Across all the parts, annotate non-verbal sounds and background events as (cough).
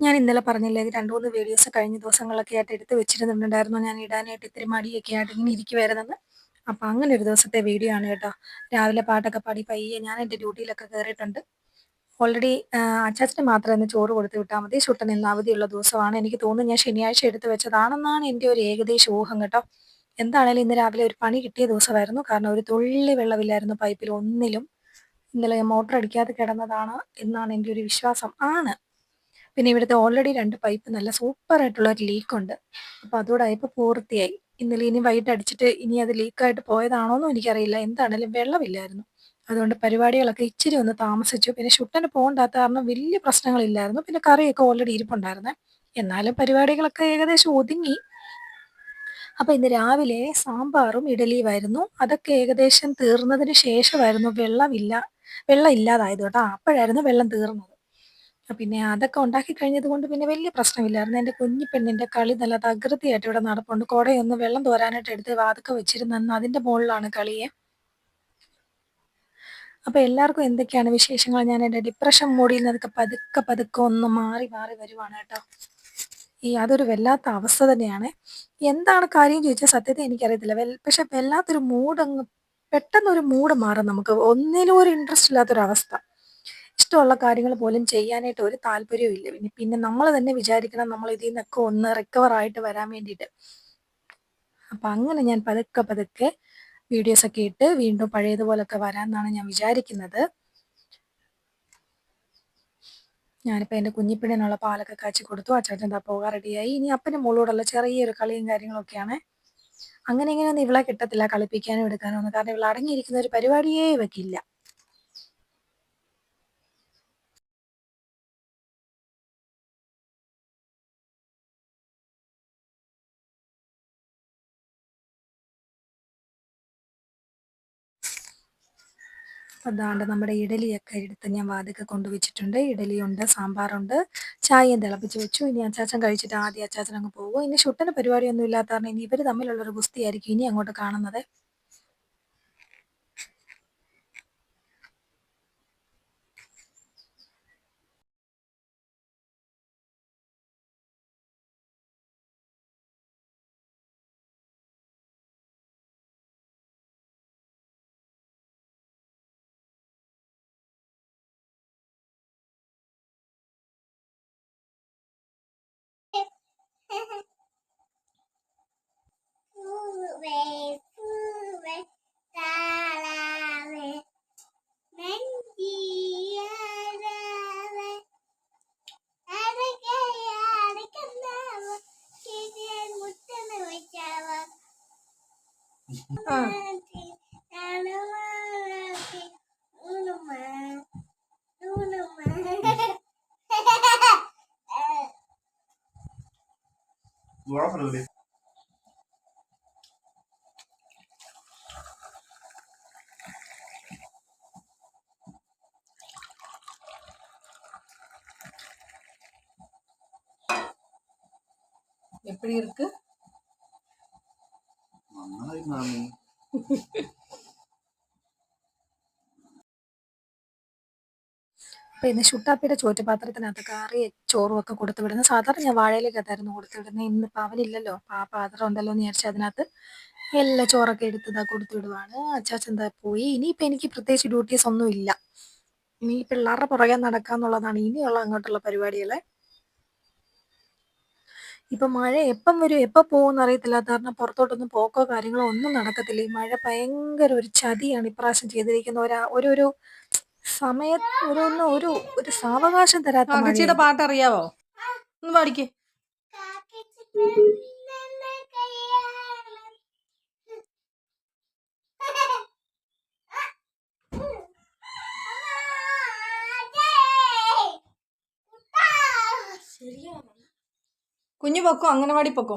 ഞാൻ ഇന്നലെ പറഞ്ഞില്ലേ രണ്ട് മൂന്ന് വീഡിയോസ് കഴിഞ്ഞ ദിവസങ്ങളൊക്കെ ആയിട്ട് എടുത്ത് വെച്ചിരുന്നുണ്ടായിരുന്നു ഞാൻ ഇടാനായിട്ട് ഇത്തിരി മടിയൊക്കെ ആയിട്ട് ഇങ്ങനെ ഇരിക്കുമായിരുന്നെന്ന് അപ്പം അങ്ങനെ ഒരു ദിവസത്തെ വീഡിയോ ആണ് കേട്ടോ. രാവിലെ പാട്ടൊക്കെ പാടി പയ്യെ ഞാൻ എന്റെ ഡ്യൂട്ടിയിലൊക്കെ കയറിയിട്ടുണ്ട് ഓൾറെഡി അച്ചാച്ചന് മാത്രം ഇന്ന് ചോറ് കൊടുത്ത് വിട്ടാൽ മതി. ചുട്ടൻ ഇന്ന് അവധിയുള്ള ദിവസമാണ്. എനിക്ക് തോന്നുന്നു ഞാൻ ശനിയാഴ്ച എടുത്ത് വെച്ചതാണെന്നാണ് എന്റെ ഒരു ഏകദേശ ഊഹം കേട്ടോ. എന്താണേലും ഇന്ന് രാവിലെ ഒരു പണി കിട്ടിയ ദിവസമായിരുന്നു. കാരണം ഒരു തുള്ളി വെള്ളമില്ലായിരുന്നു പൈപ്പിൽ ഒന്നിലും. ഇന്നലെ മോട്ടർ അടിക്കാതെ കിടന്നതാണ് എന്നാണ് എന്റെ ഒരു വിശ്വാസം. ആണ്. പിന്നെ ഇവിടുത്തെ ഓൾറെഡി രണ്ട് പൈപ്പ് നല്ല സൂപ്പർ ആയിട്ടുള്ള ഒരു ലീക്ക് ഉണ്ട്. അപ്പോൾ അതുകൂടെ ആയപ്പോൾ പൂർത്തിയായി. ഇന്നലെ ഇനി വൈകിട്ട് അടിച്ചിട്ട് ഇനി അത് ലീക്കായിട്ട് പോയതാണോന്നും എനിക്കറിയില്ല. എന്താണേലും വെള്ളമില്ലായിരുന്നു. അതുകൊണ്ട് പരിപാടികളൊക്കെ ഇച്ചിരി ഒന്ന് താമസിച്ചു. പിന്നെ ഷുട്ടന് പോകണ്ടാത്ത കാരണം വലിയ പ്രശ്നങ്ങളില്ലായിരുന്നു. പിന്നെ കറിയൊക്കെ ഓൾറെഡി ഇരിപ്പുണ്ടായിരുന്നേ. എന്നാലും പരിപാടികളൊക്കെ ഏകദേശം ഒതുങ്ങി. അപ്പോൾ ഇന്ന് രാവിലെ സാമ്പാറും ഇഡലിയുമായിരുന്നു അതൊക്കെ ഏകദേശം തീർന്നതിന് ശേഷമായിരുന്നു വെള്ളമില്ല വെള്ളം ഇല്ലാതായത് കേട്ടോ. അപ്പോഴായിരുന്നു വെള്ളം തീർന്നത്. പിന്നെ അതൊക്കെ ഉണ്ടാക്കി കഴിഞ്ഞത് കൊണ്ട് പിന്നെ വലിയ പ്രശ്നമില്ലായിരുന്നു. എന്റെ കുഞ്ഞി പെണ്ണിന്റെ കളി നല്ല തകൃതിയായിട്ട് ഇവിടെ നടപ്പുണ്ട്. കുടയൊന്ന് വെള്ളം തോരാനായിട്ട് എടുത്ത് വാതൊക്കെ വെച്ചിരുന്നെന്ന് അതിന്റെ മുകളിലാണ് കളിയെ. അപ്പോൾ എല്ലാവർക്കും എന്തൊക്കെയാണ് വിശേഷങ്ങൾ? ഞാൻ എന്റെ ഡിപ്രഷൻ മൂടിയിൽ നിന്നൊക്കെ പതുക്കെ പതുക്കെ ഒന്ന് മാറി മാറി വരുവാണ് കേട്ടോ. ഈ അതൊരു വല്ലാത്ത അവസ്ഥ തന്നെയാണ്. എന്താണ് കാര്യം ചോദിച്ചാൽ സത്യത്തെ എനിക്കറിയത്തില്ല. വെൽ പക്ഷെ വല്ലാത്തൊരു മൂഡ് അങ്ങ് പെട്ടെന്നൊരു മൂഡ് മാറും നമുക്ക്. ഒന്നിനും ഒരു ഇൻട്രസ്റ്റ് ഇല്ലാത്തൊരവസ്ഥ. ഇഷ്ടമുള്ള കാര്യങ്ങൾ പോലും ചെയ്യാനായിട്ട് ഒരു താല്പര്യവും ഇല്ല. പിന്നെ പിന്നെ നമ്മൾ തന്നെ വിചാരിക്കണം നമ്മൾ ഇതിൽ നിന്നൊക്കെ ഒന്ന് റിക്കവർ ആയിട്ട് വരാൻ വേണ്ടിയിട്ട്. അപ്പം അങ്ങനെ ഞാൻ പതുക്കെ പതുക്കെ വീഡിയോസ് ഒക്കെ ഇട്ട് വീണ്ടും പഴയതുപോലൊക്കെ വരാമെന്നാണ് ഞാൻ വിചാരിക്കുന്നത്. ഞാനിപ്പോൾ എന്റെ കുഞ്ഞിപ്പിണ്ണിനുള്ള പാലൊക്കെ കാച്ചി കൊടുത്തു. അച്ചാച്ചൻ പോകാൻ റെഡിയായി. ഇനി അപ്പനും മോളോടുള്ള ചെറിയൊരു കളിയും കാര്യങ്ങളൊക്കെയാണ് അങ്ങനെ ഇങ്ങനെയൊന്നും ഇവളെ കിട്ടത്തില്ല. കളിപ്പിക്കാനും എടുക്കാനും ഒന്നും. കാരണം ഇവൾ അടങ്ങിയിരിക്കുന്ന ഒരു പരിപാടിയേ അതാണ്ട് നമ്മുടെ ഇഡലിയൊക്കെ എടുത്ത് ഞാൻ വാതിക്കെ കൊണ്ടുവച്ചിട്ടുണ്ട്. ഇഡലിയുണ്ട് സാമ്പാറുണ്ട്. ചായയും തിളപ്പിച്ച് വെച്ചു. ഇനി അച്ചാച്ചൻ കഴിച്ചിട്ട് ആദ്യം അച്ചാച്ചൻ അങ്ങ് പോകും. ഇനി ഷുട്ടന് പരിപാടിയൊന്നും ഇല്ലാത്ത കാരണം ഇനി ഇവർ തമ്മിലുള്ളൊരു ഗുസ്തിയായിരിക്കും ഇനി അങ്ങോട്ട് കാണുന്നത്. về phương về ta là về mến gì ra về ta đi cái ya đi cái na mà kia kia một tên người Dwarf no bebê. எப்படி இருக்கு நல்லா இருக்கு மாமி (laughs) അപ്പോൾ ഇന്ന് ഷുട്ടാപ്പിയുടെ ചോറ്റുപാത്രത്തിനകത്ത് കറി ചോറും ഒക്കെ കൊടുത്തു വിടുന്നത് സാധാരണ ഞാൻ വാഴയിലേക്കകത്തായിരുന്നു കൊടുത്തു വിടുന്നത്. ഇന്നിപ്പോൾ അവനില്ലല്ലോ. അപ്പോൾ ആ പാത്രം ഉണ്ടല്ലോ എന്ന് വിചാരിച്ച് അതിനകത്ത് എല്ലാ ചോറൊക്കെ എടുത്തതാ കൊടുത്തു വിടുവാണ്. അച്ചാച്ച എന്താ പോയി. ഇനിയിപ്പോൾ എനിക്ക് പ്രത്യേകിച്ച് ഡ്യൂട്ടീസ് ഒന്നും ഇല്ല. ഇനി പിള്ളേരുടെ പുറകെ നടക്കാന്നുള്ളതാണ് ഇനിയുള്ള അങ്ങോട്ടുള്ള പരിപാടികളെ. ഇപ്പൊ മഴ എപ്പം വരും എപ്പം പോകുമെന്ന് അറിയത്തില്ലാത്ത കാരണം പുറത്തോട്ടൊന്നും പോക്കോ കാര്യങ്ങളോ ഒന്നും നടക്കത്തില്ല. ഈ മഴ ഭയങ്കര ഒരു ചതിയാണ് ഇപ്രാവശ്യം ചെയ്തിരിക്കുന്ന ഒരാ ഒരു സമയത്ത് ഒരു ഒന്ന് ഒരു ഒരു സാവകാശം തരാത്ത കാക്കച്ചിയുടെ മഴയാണ് പാട്ട് അറിയാവോ ഒന്ന് പാടിക്കേ. കുഞ്ഞു പൊക്കോ അംഗനവാടി പൊക്കോ?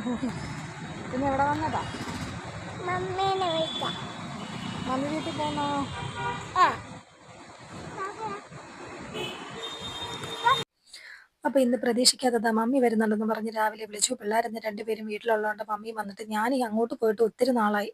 (laughs) പിന്നെ എവിടെ വന്നതാ? മമ്മീനെ വിളിക്കാം. മമ്മി വീട്ടിൽ പോന്നോ? ആ. അപ്പൊ ഇന്ന് പ്രതീക്ഷിക്കാത്തതാ മമ്മി വരുന്നുണ്ടെന്ന് പറഞ്ഞ് രാവിലെ വിളിച്ചു. പിള്ളേരെന്ന് രണ്ടുപേരും വീട്ടിലുള്ളതുകൊണ്ട് മമ്മി വന്നിട്ട് ഞാൻ അങ്ങോട്ട് പോയിട്ട് ഒത്തിരി നാളായി.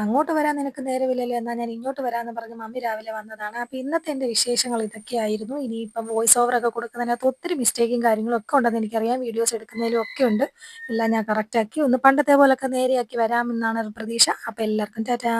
അങ്ങോട്ട് വരാൻ നിനക്ക് നേരമില്ലല്ലോ എന്നാ ഞാൻ ഇങ്ങോട്ട് വരാമെന്ന് പറഞ്ഞ് മമ്മി രാവിലെ വന്നതാണ്. അപ്പൊ ഇന്നത്തെ എന്റെ വിശേഷങ്ങൾ ഇതൊക്കെയായിരുന്നു. ഇനിയിപ്പം വോയിസ് ഓവർ ഒക്കെ കൊടുക്കുന്നതിനകത്ത് ഒത്തിരി മിസ്റ്റേക്കും കാര്യങ്ങളും ഒക്കെ ഉണ്ടെന്ന് എനിക്കറിയാം. വീഡിയോസ് എടുക്കുന്നതിലും ഒക്കെ ഉണ്ട്. എല്ലാം ഞാൻ കറക്റ്റ് ആക്കി ഒന്ന് പണ്ടത്തെ പോലൊക്കെ നേരെയാക്കി വരാമെന്നാണ് പ്രതീക്ഷ. അപ്പൊ എല്ലാവർക്കും ടാറ്റാ.